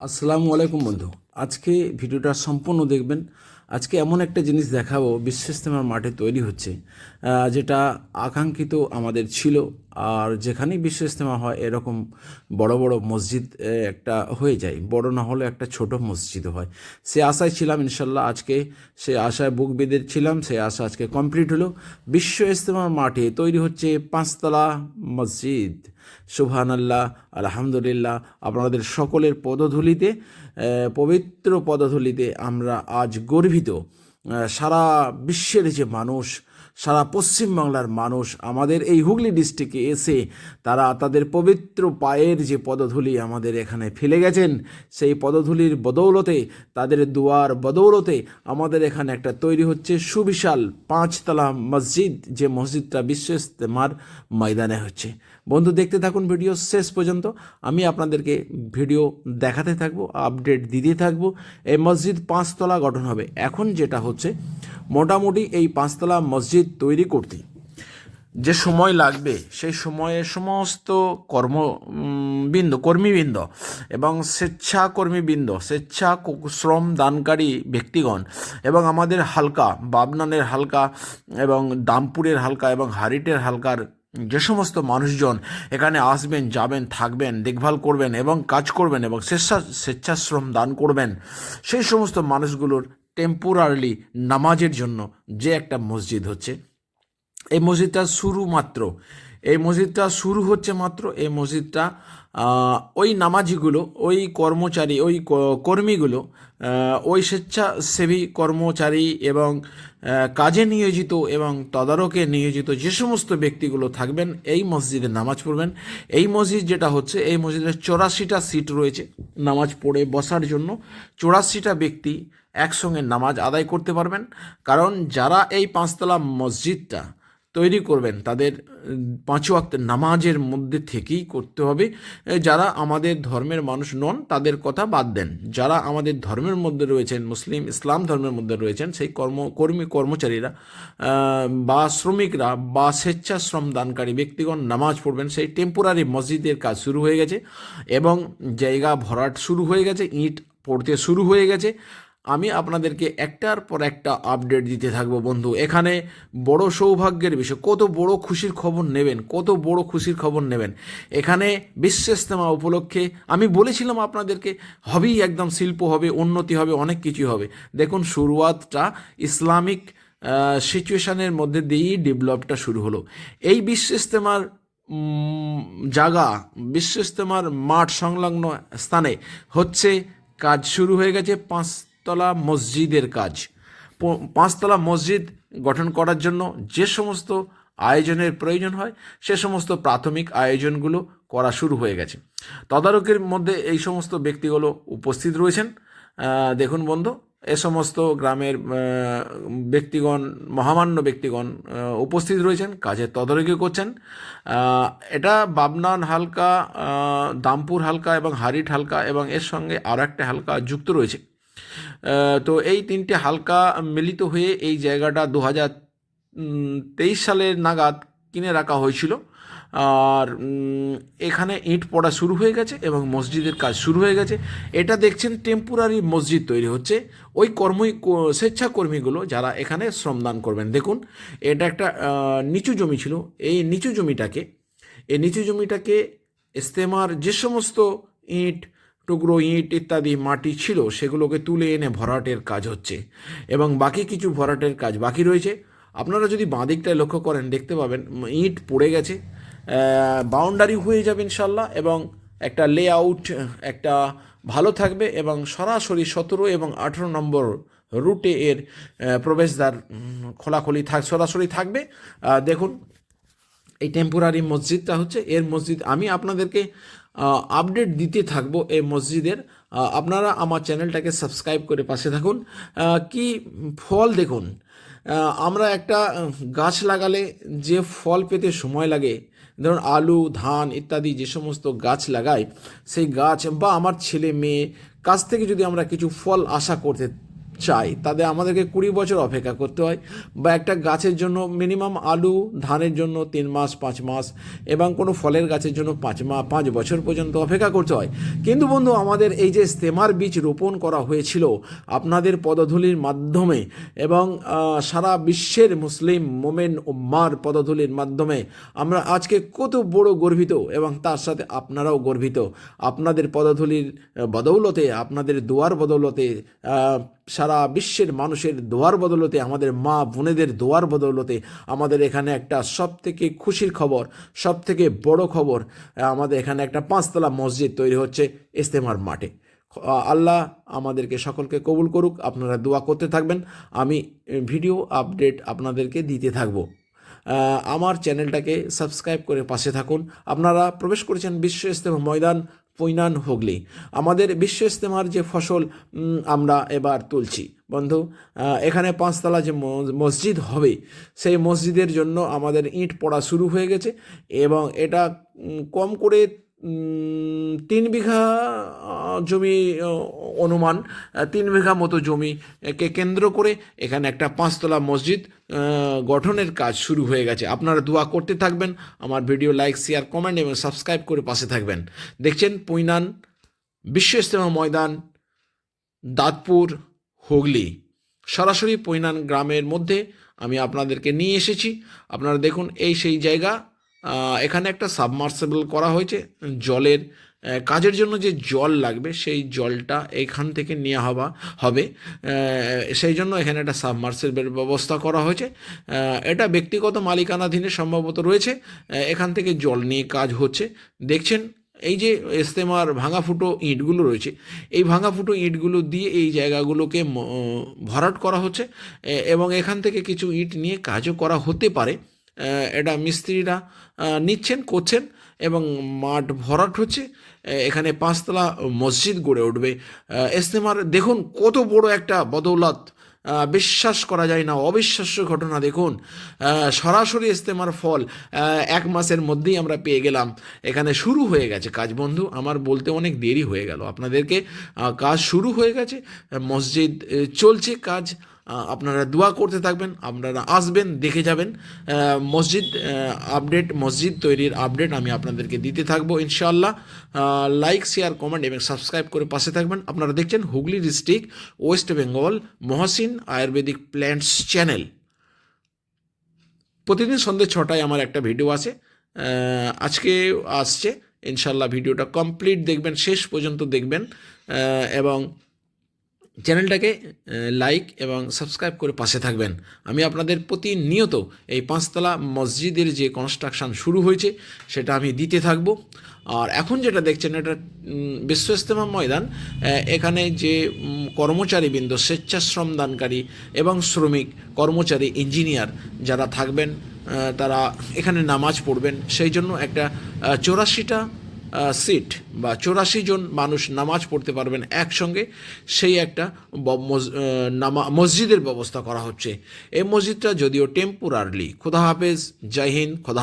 আসসালামু আলাইকুম বন্ধু। আজকে ভিডিওটা সম্পূর্ণ দেখবেন। আজকে এমন একটা জিনিস দেখাবো বিশ্ব ইস্তেমার মাঠে তৈরি হচ্ছে যেটা আকাঙ্ক্ষিত আমাদের ছিল, আর যেখানেই বিশ্ব ইস্তেমা হয়, এরকম বড় বড় মসজিদ একটা হয়ে যায়। বড় না হলে একটা ছোট মসজিদ হয়। সে আশায় ছিলাম ইনশাল্লাহ আজকে সে আশায় বুক বেঁধে ছিলাম, সে আশা আজকে কমপ্লিট হলো। বিশ্ব ইস্তেমার মাঠে তৈরি হচ্ছে পাঁচতলা মসজিদ। সুবহান আল্লাহ আলহামদুলিল্লাহ, আপনাদের সকলের পদধূলিতে পবিত্র পদধূলিতে আমরা আজ গর্বিত। আহ, সারা বিশ্বের যে মানুষ সারা পশ্চিমবাংলার মানুষ আমাদের এই হুগলি ডিস্ট্রিক্টে এসে তারা তাদের পবিত্র পায়ের যে পদধূলি আমাদের এখানে ফেলে গেছেন, সেই পদধূলির বদৌলতে, তাদের দুয়ার বদৌলতে আমাদের এখানে একটা তৈরি হচ্ছে সুবিশাল পাঁচতলা মসজিদ, যে মসজিদটা বিশ্ব ইস্তেমার ময়দানে হচ্ছে। বন্ধু, দেখতে থাকুন ভিডিও শেষ পর্যন্ত। আমি আপনাদেরকে ভিডিও দেখাতে থাকব, আপডেট দিতে থাকব। এই মসজিদ পাঁচতলা গঠন হবে। এখন যেটা হচ্ছে মোটামুটি এই পাঁচতলা মসজিদ তৈরি করতে। যে সময় লাগবে, সেই সময়ে সমস্ত কর্ম বৃন্দ, কর্মীবৃন্দ এবং স্বেচ্ছাকর্মীবৃন্দ, স্বেচ্ছা শ্রম দানকারী ব্যক্তিগণ এবং আমাদের হালকা, বাবনানের হালকা এবং দামপুরের হালকা এবং হারিটের হালকার যে সমস্ত মানুষজন এখানে আসবেন, যাবেন, থাকবেন, দেখভাল করবেন এবং কাজ করবেন এবং স্বেচ্ছা, স্বেচ্ছাশ্রম দান করবেন, সেই সমস্ত মানুষগুলোর টেম্পোরারিলি নামাজের জন্য যে একটা মসজিদ হচ্ছে। এই মসজিদটা শুরু মাত্র। এই মসজিদটা শুরু হচ্ছে মাত্র। এই মসজিদটা ওই নামাজিগুলো, ওই কর্মচারী, ওই কর্মীগুলো ওই স্বেচ্ছাসেবী কর্মচারী এবং কাজে নিয়োজিত এবং তদারকে নিয়োজিত যে সমস্ত ব্যক্তিগুলো থাকবেন, এই মসজিদে নামাজ পড়বেন। এই মসজিদ যেটা হচ্ছে, এই মসজিদের চৌরাশিটা সিট রয়েছে নামাজ পড়ে বসার জন্য। চৌরাশিটা ব্যক্তি একসঙ্গে নামাজ আদায় করতে পারবেন। কারণ যারা এই পাঁচতলা মসজিদটা তৈরি করবেন, তাদের পাঁচ ওয়াক্ত নামাজের মধ্যে থেকেই করতে হবে। যারা আমাদের ধর্মের মানুষ নন, তাদের কথা বাদ দেন। যারা আমাদের ধর্মের মধ্যে রয়েছেন, মুসলিম, ইসলাম ধর্মের মধ্যে রয়েছেন, সেই কর্ম, কর্মী, কর্মচারীরা বা শ্রমিকরা, বা স্বেচ্ছাশ্রম দানকারী ব্যক্তিগণ নামাজ পড়বেন, সেই টেম্পোরারি মসজিদের কাজ শুরু হয়ে গেছে এবং জায়গা ভরাট শুরু হয়ে গেছে, ইট পড়তে শুরু হয়ে গেছে। আমি আপনাদেরকে একটার পর একটা আপডেট দিতে থাকব বন্ধু। এখানে বড় সৌভাগ্যের বিষয়, কত বড় খুশির খবর নেবেন, কত বড় খুশির খবর নেবেন। এখানে বিশ্ব ইস্তেমা উপলক্ষে আমি বলেছিলাম আপনাদেরকে, হবেই একদম শিল্প হবে, উন্নতি হবে, অনেক কিছু হবে। দেখুন, শুরুয়াতটা ইসলামিক সিচুয়েশানের মধ্যে দিয়েই ডেভেলপটা শুরু হলো। এই বিশ্ব ইস্তেমার জায়গা বিশ্ব মাঠ সংলগ্ন স্থানে হচ্ছে কাজ শুরু হয়ে গেছে পাঁচতলা মসজিদের কাজ। পাঁচতলা মসজিদ গঠন করার জন্য যে সমস্ত আয়োজনের প্রয়োজন হয়, সে সমস্ত প্রাথমিক আয়োজনগুলো করা শুরু হয়ে গেছে। তদারকির মধ্যে এই সমস্ত ব্যক্তিগুলো উপস্থিত রয়েছেন। দেখুন বন্ধু, এ সমস্ত গ্রামের ব্যক্তিগণ, মহামান্য ব্যক্তিগণ উপস্থিত রয়েছেন, কাজের তদারকি করছেন। এটা বাবনান হালকা দামপুর হালকা এবং হারিট হালকা এবং এর সঙ্গে আর একটা হালকা যুক্ত রয়েছে। তো এই তিনটে হালকা মিলিত হয়ে এই জায়গাটা দু হাজার তেইশ সালের নাগাদ কিনে রাখা হয়েছিল। আর এখানে ইট পড়া শুরু হয়ে গেছে এবং মসজিদের কাজ শুরু হয়ে গেছে। এটা দেখছেন টেম্পোরারি মসজিদ তৈরি হচ্ছে। ওই কর্মী স্বেচ্ছাকর্মীগুলো যারা এখানে শ্রমদান করবেন। দেখুন, এটা একটা নিচু জমি ছিল। এই নিচু জমিটাকে, এই নিচু জমিটাকে ইস্তেমার যে সমস্ত ইট টুকরো ইট ইত্যাদি মাটি ছিল, সেগুলোকে তুলে এনে ভরাটের কাজ হচ্ছে। এবং বাকি কিছু ভরাটের কাজ বাকি রয়েছে। আপনারা যদি বাঁ দিকটায় লক্ষ্য করেন, দেখতে পাবেন ইট পড়ে গেছে। বাউন্ডারি হয়ে যাবে ইনশাল্লাহ এবং একটা লেআউট একটা ভালো থাকবে এবং সরাসরি সতেরো এবং আঠেরো নম্বর রুটে এর প্রবেশদ্বার খোলাখুলি থাক, সরাসরি থাকবে। দেখুন, এই টেম্পোরারি মসজিদটা হচ্ছে, এর মসজিদ আমি আপনাদেরকে আপডেট দিতে থাকব এই মসজিদের। আপনারা আমার চ্যানেলটাকে সাবস্ক্রাইব করে পাশে থাকুন। কি ফল দেখুন? আমরা একটা গাছ লাগালে যে ফল পেতে সময় লাগে, ধরুন আলু, ধান ইত্যাদি যে সমস্ত গাছ লাগাই, সেই গাছ বা আমার ছেলে মেয়ে কাছ থেকে যদি আমরা কিছু ফল আশা করতে চাই। তাদের আমাদেরকে কুড়ি বছর অপেক্ষা করতে হয়। বা একটা গাছের জন্য মিনিমাম আলু, ধানের জন্য তিন মাস, পাঁচ মাস এবং কোনো ফলের গাছের জন্য পাঁচ মাস পাঁচ বছর পর্যন্ত অপেক্ষা করতে হয়। কিন্তু বন্ধু, আমাদের এই যে স্তেমার বীজ রোপণ করা হয়েছিল আপনাদের পদধূলির মাধ্যমে এবং সারা বিশ্বের মুসলিম মোমেন উম্মার পদধূলির মাধ্যমে আমরা আজকে কত বড় গর্বিত এবং তার সাথে আপনারাও গর্বিত। আপনাদের পদধূলির বদৌলতে, আপনাদের দুয়ার বদৌলতে সারা বিশ্বের মানুষের দোয়ার বদলতে, আমাদের মা বোনেদের দোয়ার বদলতে, আমাদের এখানে একটা সব থেকে খুশির খবর সব থেকে বড় খবর, আমাদের এখানে একটা পাঁচতলা মসজিদ তৈরি হচ্ছে ইস্তেমার মাঠে। আল্লাহ আমাদেরকে সকলকে কবুল করুক, আপনারা দোয়া করতে থাকবেন। আমি ভিডিও আপডেট আপনাদেরকে দিতে থাকব। আমার চ্যানেলটাকে সাবস্ক্রাইব করে পাশে থাকুন। আপনারা প্রবেশ করেছেন বিশ্ব ইস্তেমা ময়দান পৈনান হুগলি। আমাদের বিশ্ব ইস্তেমার যে ফসল আমরা এবার তুলছি। বন্ধু এখানে পাঁচতলা যে মসজিদ হবে, সেই মসজিদের জন্য আমাদের ইট পড়া শুরু হয়ে গেছে এবং এটা কম করে তিন বিঘা জমি অনুমান তিন বিঘা মতো জমিকে কেন্দ্র করে এখানে একটা পাঁচতলা মসজিদ গঠনের কাজ শুরু হয়ে গেছে। আপনারা দোয়া করতে থাকবেন, আমার ভিডিও লাইক, শেয়ার, কমেন্ট এবং সাবস্ক্রাইব করে পাশে থাকবেন। দেখছেন পৈনান বিশ্ব ইস্তেমা ময়দান, দাঁতপুর, হুগলি। সরাসরি পৈনান গ্রামের মধ্যে আমি আপনাদেরকে নিয়ে এসেছি। আপনারা দেখুন এই সেই জায়গা। এখানে একটা সাবমার্সেবল করা হয়েছে। জলের কাজের জন্য যে জল লাগবে, সেই জলটা এখান থেকে নেওয়া হবা, হবে। সেই জন্য এখানে একটা সাবমার্সেবল ব্যবস্থা করা হয়েছে। এটা ব্যক্তিগত মালিকানাধীনে সম্ভবত রয়েছে। এখান থেকে জল নিয়ে কাজ হচ্ছে। দেখছেন, এই যে ইস্তেমার ভাঙা ফুটো ইঁটগুলো রয়েছে, এই ভাঙা ফুটো ইঁটগুলো দিয়ে এই জায়গাগুলোকে ভরাট করা হচ্ছে। এবং এখান থেকে কিছু ইঁট নিয়ে কাজও করা হতে পারে। এটা মিস্ত্রিরা নিচ্ছেন, করছেন এবং মাঠ ভরাট হচ্ছে। এখানে পাঁচতলা মসজিদ গড়ে উঠবে। ইস্তেমার দেখুন কত বড় একটা বদৌলত। বিশ্বাস করা যায় না, অবিশ্বাস্য ঘটনা, দেখুন। সরাসরি ইস্তেমার ফল এক মাসের মধ্যেই আমরা পেয়ে গেলাম। এখানে শুরু হয়ে গেছে কাজ। বন্ধু, আমার বলতে অনেক দেরি হয়ে গেল। আপনাদেরকে কাজ শুরু হয়ে গেছে। মসজিদ চলছে কাজ। আপনারা দোয়া করতে থাকবেন, আপনারা আসবেন, দেখে যাবেন। মসজিদ আপডেট মসজিদ তৈরির আপডেট আমি আপনাদেরকে দিতে থাকব, ইনশাআল্লাহ। লাইক শেয়ার কমেন্ট এবং সাবস্ক্রাইব করে পাশে থাকবেন। আপনারা দেখছেন Hooghly district West Bengal Mohsin ayurvedic plants channel প্রতিদিন সন্ধ্যে ছটায় আমার একটা ভিডিও আছে। আজকে আসছে। ইনশাল্লাহ ভিডিওটা কমপ্লিট দেখবেন, শেষ পর্যন্ত দেখবেন। এবং চ্যানেলটাকে লাইক এবং সাবস্ক্রাইব করে পাশে থাকবেন। আমি আপনাদের প্রতিনিয়ত এই পাঁচতলা মসজিদের যে কনস্ট্রাকশন শুরু হয়েছে, সেটা আমি দিতে থাকব। আর এখন যেটা দেখছেন, এটা বিশ্ব ইস্তেমা ময়দান এখানে যে কর্মচারীবৃন্দ, স্বেচ্ছাশ্রম দানকারী এবং শ্রমিক, কর্মচারী ইঞ্জিনিয়ার যারা থাকবেন তারা এখানে নামাজ পড়বেন। সেই জন্য একটা চৌরাশিটা সিট বা চৌরাশি জন মানুষ নামাজ পড়তে পারবেন একসঙ্গে। সেই একটা নামা- মসজিদের ব্যবস্থা করা হচ্ছে। এই মসজিদটা যদিও টেম্পোরারলি খোদা হাফেজ, জয় হিন্দ, খোদা